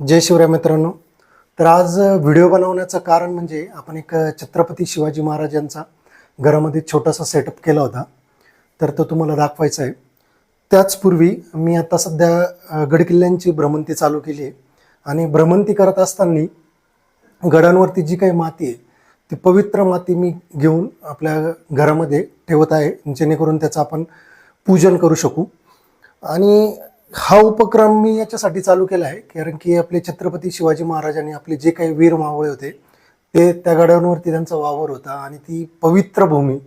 जय शिवराय मित्रांनो. तर आज व्हिडिओ बनवण्याचं कारण म्हणजे आपण एक छत्रपती शिवाजी महाराजांचा घरामध्ये छोटासा सेटअप केला होता. तर तो तुम्हाला दाखवायचा आहे. त्याचपूर्वी मी आता सध्या गडकिल्ल्यांची भ्रमंती चालू केली आहे. आणि भ्रमंती करत असताना गडांवरती जी काही माती आहे ती पवित्र माती मी घेऊन आपल्या घरामध्ये ठेवत आहे. जेणेकरून त्याचं आपण पूजन करू शकू. आणि हा उपक्रम मी याच्यासाठी चालू केला आहे कारण की आपले छत्रपती शिवाजी महाराजांनी आपले जे काही वीर मावळे होते ते त्या गडांवरती त्यांचा वावर होता आणि ती पवित्र भूमी.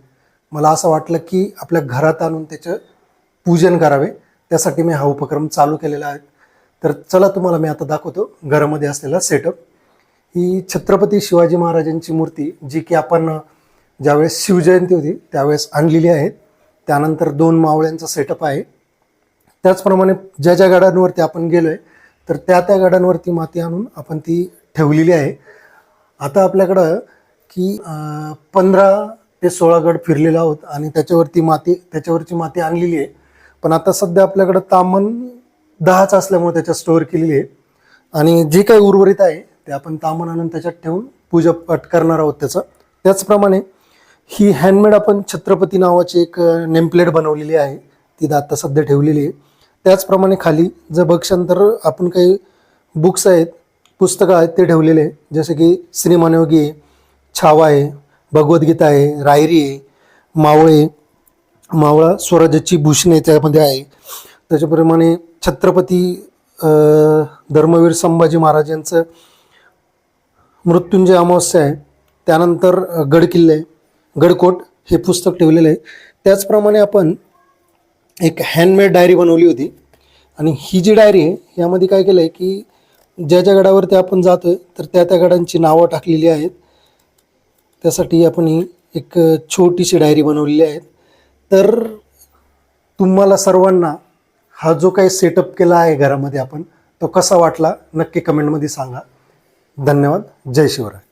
मला असं वाटलं की आपल्या घरात आणून त्याचं पूजन करावे त्यासाठी मी हा उपक्रम चालू केलेला आहे. तर चला तुम्हाला मी आता दाखवतो घरामध्ये असलेला सेटअप ही छत्रपती शिवाजी महाराजांची मूर्ती जी की आपण ज्यावेळेस शिवजयंती होती त्यावेळेस आणलेली आहे. त्यानंतर दोन मावळ्यांचा सेटअप आहे. त्याचप्रमाणे ज्या ज्या गाड्यांवरती आपण गेलो आहे तर त्या त्या गाड्यांवरती माती आणून आपण ती ठेवलेली आहे. आता आपल्याकडं की पंधरा ते सोळा गड फिरलेला आहोत आणि त्याच्यावरती माती त्याच्यावरची माती आणलेली आहे. पण आता सध्या आपल्याकडं तामन दहाच असल्यामुळे त्याच्यात स्टोअर केलेली आहे. आणि जे काही उर्वरित आहे ते आपण तामन आणून त्याच्यात ठेवून पूजा पाठ करणार आहोत त्याचं. त्याचप्रमाणे ही हँडमेड आपण छत्रपती नावाची एक नेमप्लेट बनवलेली आहे. ती आता सध्या ठेवलेली आहे. त्याचप्रमाणे खाली जर बघशाल तर आपण काही बुक्स आहेत पुस्तकं आहेत ते ठेवलेले आहे. जसे की श्रीमानयोगी आहे छावा आहे भगवद्गीता आहे रायरी आहे मावळे मावळा स्वराज्याची भूषणे त्यामध्ये आहे. त्याच्याप्रमाणे छत्रपती धर्मवीर संभाजी महाराज यांचं मृत्युंजय अमावस्या आहे. त्यानंतर गडकिल्ले गडकोट हे पुस्तक ठेवलेलं आहे. त्याचप्रमाणे आपण एक हँडमेड डायरी बनवली होती. आणि ही जी डायरी आहे यामध्ये काय केलं आहे की ज्या ज्या गडावरती आपण जातो आहे तर त्या त्या गडांची नावं टाकलेली आहेत. त्यासाठी आपण ही एक छोटीशी डायरी बनवलेली आहे. तर तुम्हाला सर्वांना हा जो काही सेटअप केला आहे घरामध्ये आपण तो कसा वाटला नक्की कमेंटमध्ये सांगा. धन्यवाद. जय शिवराय.